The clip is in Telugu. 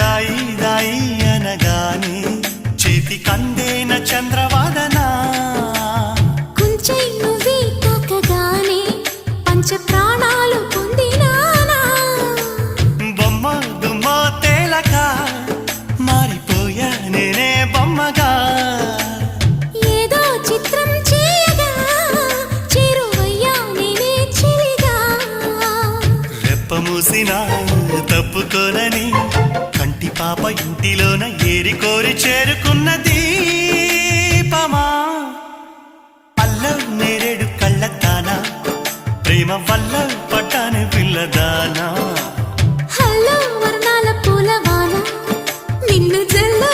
దాయి దాయి అనగానే చేతి కందేన చంద్రవాదన. కుంచై నువ్వే తాకగానే పంచ ప్రాణాలు పొందినానా. బొమ్మ దుమ్మ తేలక మారిపోయా నేనే బొమ్మగా. ఏదో చిత్రం చేయగా చేరువయ్యా నేనే చెలిగా రెప్ప మూసిన తప్పుకోనని పాప ఇంటిలోన ఏరి కోరి పమా దీపమా? అల్లం నేరేడు కళ్ళతానా? ప్రేమ వల్ల పట్టాను పిల్లదానా? హలో వర్ణాల పూలవాన. నిన్ను జల్లో